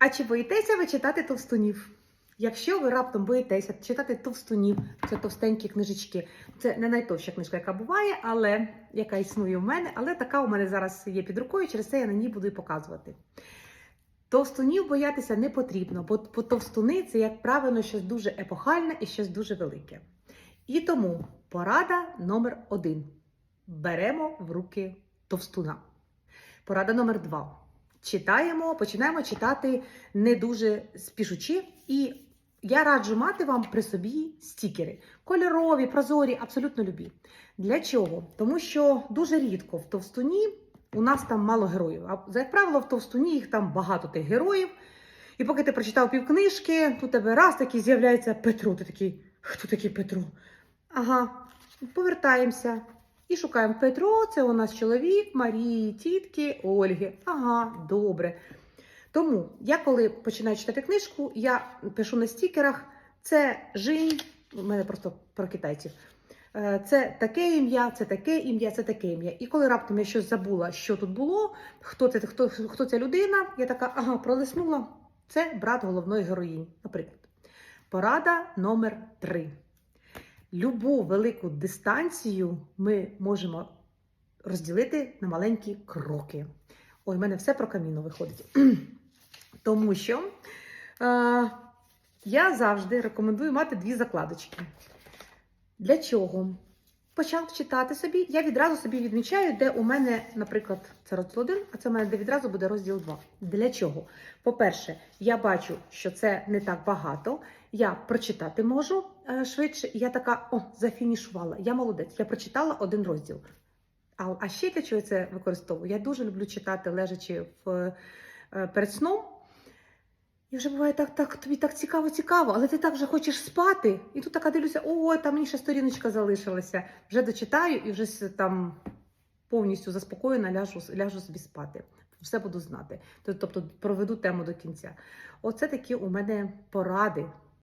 А чи боїтеся ви читати товстунів? Якщо ви раптом боїтеся читати товстунів, це товстенькі книжечки. Це не найтовща книжка, яка буває, але яка існує в мене, але така у мене зараз є під рукою, через це я на ній буду і показувати. Товстунів боятися не потрібно, бо товстуни це, як правило, щось дуже епохальне і щось дуже велике. І тому порада номер один: беремо в руки товстуна. Порада номер два. Читаємо, починаємо читати не дуже спішучи. І я раджу мати вам при собі стікери. Кольорові, прозорі, абсолютно любі. Для чого? Тому що дуже рідко в товстуні у нас там мало героїв. А як правило, в товстуні їх там багато тих героїв. І поки ти прочитав півкнижки, у тебе раз такий з'являється Петро. Ти такий, хто такий Петро? Ага, повертаємося. І шукаємо Петро, це у нас чоловік Марії, тітки, Ольги. Ага, добре. Тому я, коли починаю читати книжку, я пишу на стікерах: це Жінь, у мене просто про китайців. Е, Це таке ім'я, це таке ім'я, це таке ім'я. І коли раптом я щось забула, що тут було, хто це, хто, хто ця людина, я така, ага, пролиснула. Це брат головної героїні, наприклад. Порада номер три. Любу велику дистанцію ми можемо розділити на маленькі кроки. Ой, в мене все про каміно виходить. Тому що е, я завжди рекомендую мати дві закладочки. Для чого? Почав читати собі, я відразу собі відмічаю, де у мене, наприклад, це розділ 1, а це у мене де відразу буде розділ 2. Для чого? По-перше, я бачу, що це не так багато. Я прочитати можу е, швидше, і я така: о, зафінішувала. Я молодець, я прочитала один розділ. А, ще для чого я це використовую? Я дуже люблю читати, лежачи в, е, перед сном. І вже буває так, так, тобі так цікаво, цікаво, але ти так вже хочеш спати. І тут така дивлюся, о, там мені ще сторіночка залишилася. Вже дочитаю і вже там повністю заспокоєна, ляжу, ляжу собі спати. Все буду знати. Тобто проведу тему до кінця. Оце такі у мене поради